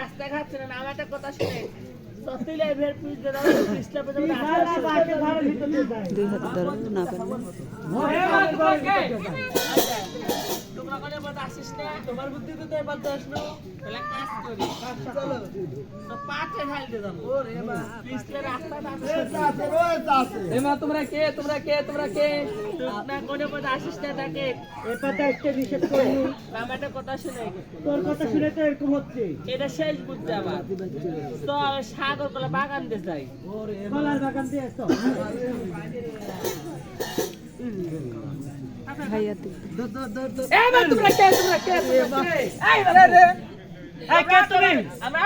রাস্তা খাচ্ছেন না আমার একটা কথা শুনে সত্যি লাইভের দুই হাতে ধরো না পারলে তোমরা কোনে বলতে আসিস না তোমার বুদ্ধি তো এবার দোষ নো তাহলে কাজ করি চলো তো পাটে ঢাল দিয়ে দাও ওরে মা পিসলে রাস্তাটা আছে এমা তোমরা কে তোমরা কে তোমরা কে না কোনে বলতে আসিস না কথা শুনে তোর কথা শুনে এটা শেষ বুঝতে আমার তো সাগর কলা বাগান দিয়ে যাই আসতো এমা তোমরা কে তোমরা কে তোমরা কে? এই রে আমরা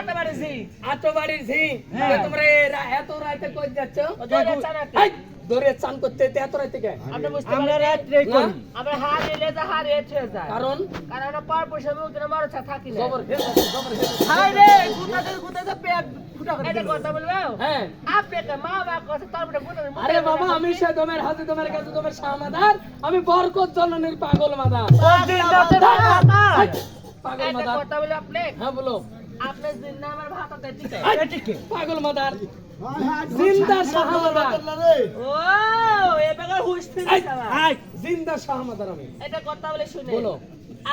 হ্যাঁ। তোমরা এ এত রাতে কই যাচ্ছ? দৌড়ে চান করতে যেতে এত রাতে কে আপনি বুঝতে আমরা পারলেন রাত্রে হ্যাঁ? করি আমরা হার এলে যা হার এট হয়ে যায় কারণ কারণ পার পয়সা মুখ দিনে মারো থাকি না জবর আছে, জবর আছে। হাই রে গুতাতে গুতাতে পেট ফুটা করে এটা কথা বলবে হ্যাঁ। আপনি একটা মা বা কথা তারপরে গুতাতে আরে বাবা আমি সে দমের হাতে দমের কাছে দমের শাহমাদার আমি বরকত জননীর পাগল মাদার। এই, পাগল একটা মাদার। কথা বলে আপনি? হ্যাঁ বলো। আপনি দিন না আমার ভাত ঠিক আছে পাগল মাদার। জিন্দা শাহমাদার ও হুশ ফিরে যাওয়া। এই, জিন্দা শাহমাদার আমি এটা কথা বলে শুনে। বলো।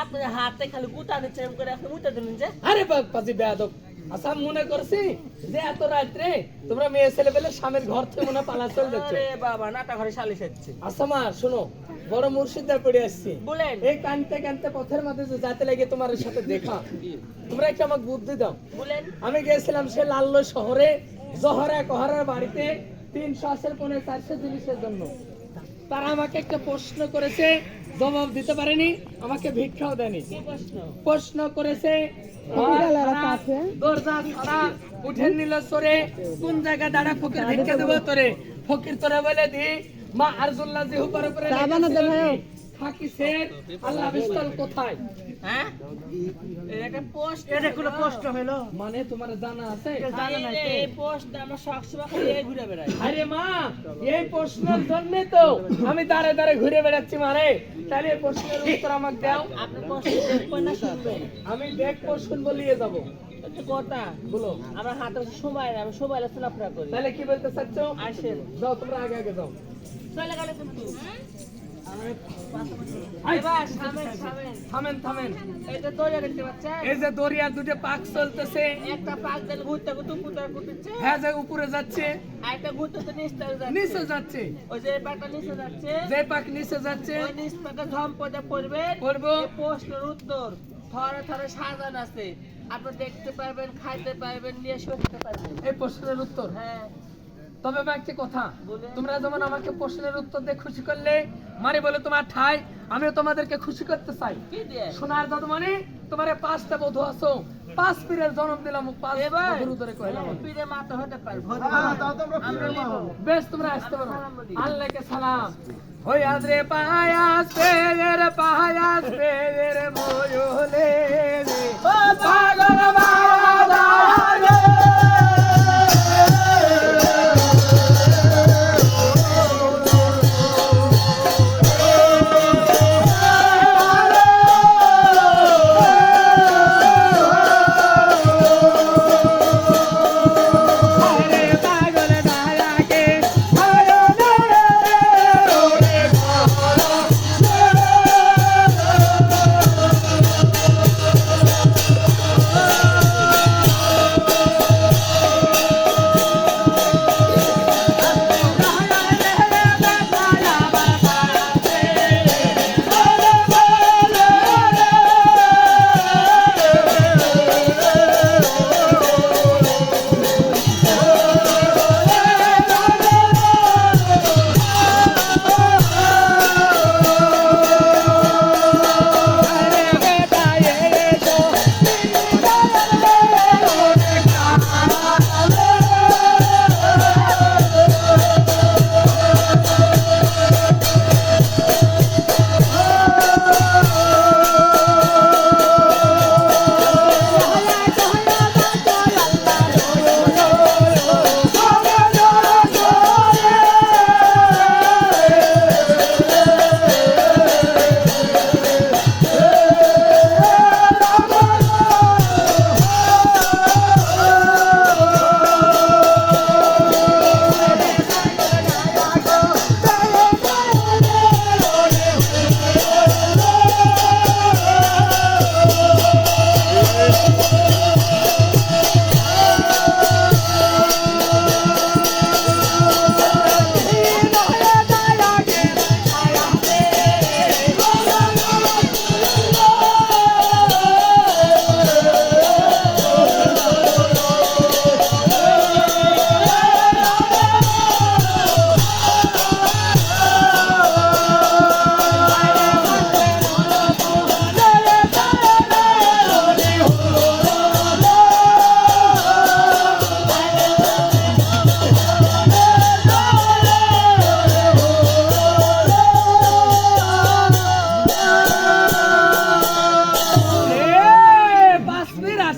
আপনার হাতে খালি গুতা দিচ্ছেন করে আপনি মুতে দিলেন যে। আরে বাপ পাজি বেয়াদব। আচ্ছা মনে করছি যে এত রাত্রে তোমরা মেয়ে ছেলে পেলে স্বামীর ঘর থেকে মনে পালা চলে যাচ্ছে। আরে বাবা নাটা ঘরে সালিশ হচ্ছে আচ্ছা মা শোনো বড় মুর্শিদার পড়ে আসছি। বলেন। এই কানতে কানতে পথের যে যাতে লাগে তোমার সাথে দেখা। তোমরা একটু আমাকে বুদ্ধি দাও। বলেন। আমি গেছিলাম সে লাল্লো শহরে জহরা কহরার বাড়িতে তিনশো আশের পনে চারশো জিনিসের জন্য। তারা আমাকে একটা প্রশ্ন করেছে জবাব দিতে পারেনি আমাকে ভিক্ষাও দেয়নি। প্রশ্ন? করেছে দরজা ছাড়া উঠে নিল সরে কোন জায়গা দাঁড়া ফকির ভিক্ষা দেবো তোরে? ফকির তোরে বলে দি মা আরজুল্লাহ শের আল্লাহ বিস্তল কোথায়? হ্যাঁ? এটা পোস্ট এটা কোনো কষ্ট হলো? মানে তোমার জানা আছে? জানা নাই এই পোস্ট আমরা সবসময় খালি ঘুরে বেড়াই। আরে মা এই প্রশ্নের জন্য তো আমি দাঁড়ে দাঁড়ে ঘুরে বেড়াচ্ছি মারে তাহলে এই প্রশ্নের উত্তর আমাকে দাও। আপনি পোস্ট দেখবেন না শুনবেন। আমি দেখব শুনব নিয়ে যাব। একটু কথা। বলো। আমার হাতে সময় নেই আমি সময় লাগছে না আপনার করি। তাহলে কি বলতে চাচ্ছ? আসেন। যাও তোমরা আগে আগে যাও। চলে গেলে কিন্তু। আই, এবার সামেন সামেন থামেন থামেন। এটা দরিয়া দেখতে পাচ্ছেন? এই যে দরিয়ার দুটো পাক চলতেছে। একটা পাক দিল ঘুরতে ঘুরতে কুতার কুতিচ্ছে হ্যাঁ যে উপরে যাচ্ছে। আর একটা ঘুরতে তো নিচতে যাচ্ছে। নিচে যাচ্ছে। ওই যে পাকটা নিচে যাচ্ছে। যে পাক নিচে যাচ্ছে। ওই নিচ পাকে ঝম্পদে পড়বে। পড়ব। প্রশ্নের উত্তর থরে থরে সাজান আছে। আপনি দেখতে পারবেন খাইতে পারবেন নিয়ে শুনতে পারবেন। এই প্রশ্নের উত্তর? হ্যাঁ। তবে মা একটি কথা তোমরা যেমন আমাকে প্রশ্নের উত্তর দিয়ে খুশি করলে মানে বলে তোমার ঠাই আমিও তোমাদেরকে খুশি করতে চাই। সোনার দাদু মানে তোমার পাঁচটা বধু আছো পাঁচ পীরের জন্ম দিলাম পাঁচ বধুর কইলাম। পীরে হতে পারবে বেশ তোমরা আসতে পারো। আল্লাহকে সালাম। ওই আদরে পায়াস পেয়ের পায়াস পেয়ের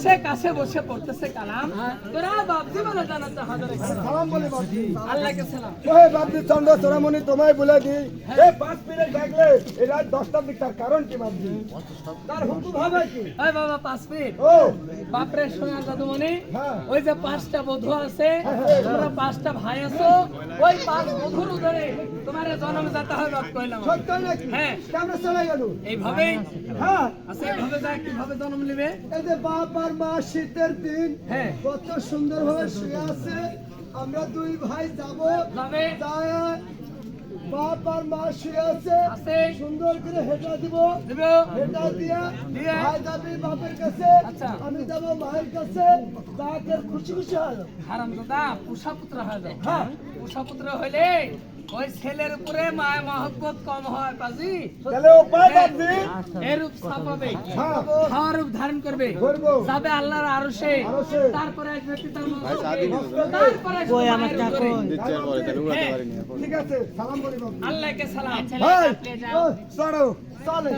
করতেছে কালাম। তোরা বাপজি বলে জানাতে হাজার সালাম বলে বাপজি আল্লাহকে সালাম। ওহে বাপজি চন্দ্র চোরামণি তোমায় বলে দিই এই পাঁচ মিনিট ডাকলে এই রাত দশটার দিক তার কারণ কি বাপজি তার হুকুম হবে কি? ওই বাবা পাঁচ মিনিট। ও। বাপরে সোনা দাদুমণি হ্যাঁ। ওই যে পাঁচটা বধূ আছে তোমরা পাঁচটা ভাই আছো ওই পাঁচ বধুর ধরে তোমার জন্ম যাতে হয় বাপ কইলাম সত্য নাকি? হ্যাঁ। চলে গেল? এইভাবে হ্যাঁ। আছে এইভাবে যা কীভাবে জন্ম নেবে? এই যে বাপ আর মা শীতের দিন। হ্যাঁ। কত সুন্দর ভাবে শুয়ে আছে। আমরা দুই ভাই যাব। বাপ আর মা শুয়ে আছে। সুন্দর করে হেঁটা দিব। হেঁটা দিয়া ভাই যাবে বাপের কাছে। আচ্ছা। আমি যাব মায়ের কাছে। তাকে খুশি খুশি হয় হারাম দাদা পুষা পুত্র হয়ে হ্যাঁ। পুষা পুত্র হইলে ওই ছেলের উপরে মায় মহব্বত কম হয় পাজি। তাহলে উপায় এরূপ ছাপাবে হ্যাঁ। রূপ ধারণ করবে। করব। যাবে আল্লাহর আরশে। তারপরে আসবে পিতার মস্তকে তারপরে কই আমার? হ্যাঁ, ঠিক আছে সালাম বাপজি আল্লাহকে সালাম। ভাই ও, চলো। চলে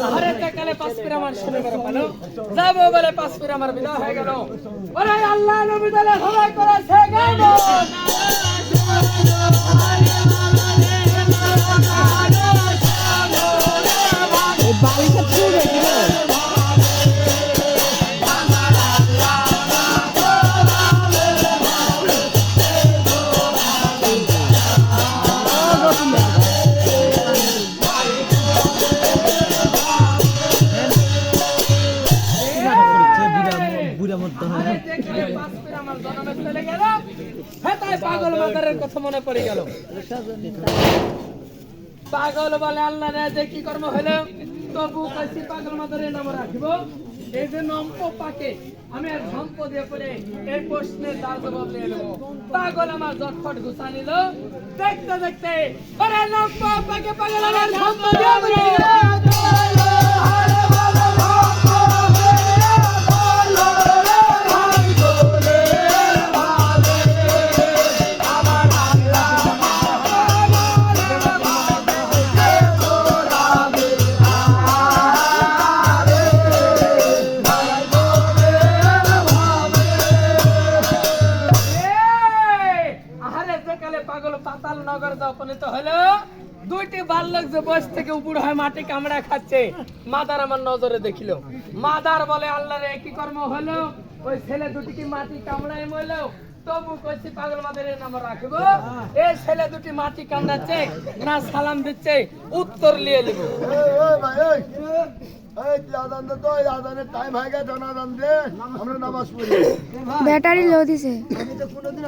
শহরে কালে পাঁচ ফির আমার শুনে বেরো পালো। যাব বলে পাঁচ ফির আমার বিদায় হয়ে গেল। ওরে আল্লাহ নবী দলে সবাই করেছে। গাইব। পাগল মাতারের কথা মনে পড়ে গেল। পাগল বলে আল্লাহ যে কি কর্ম হলো? তবু কাছি পাগল মাতারের নাম রাখিব। এই যে নম্প পাকে, আমি আর ঝম্প দিয়ে পড়ে এই প্রশ্নের তার জবাব নিয়ে নেব পাগল আমার জটফট ঘুষা নিল। দেখতে দেখতে পাকে পাগল আমার ঝম্প দিয়ে নগর উপনীত হলো দুইটি বাল্যক যে বয়স থেকে উপর হয় মাটি কামড়া খাচ্ছে মাদার আমার নজরে দেখিল মাদার বলে আল্লাহ রে কি কর্ম হলো ওই ছেলে দুটি কি মাটি কামড়ায় মইল তবু কইছি পাগল মাদের নাম রাখব এই ছেলে দুটি মাটি কামড়াচ্ছে না সালাম দিচ্ছে উত্তর লিয়ে নিব এই, এই ভাই, এই। এই, তুই আজান দে তো, এই আজানের time গেছে, এখন আজান দে। আমরা নামাজ পড়ি। ব্যাটারি লো দিছে আমি তো কোনোদিন।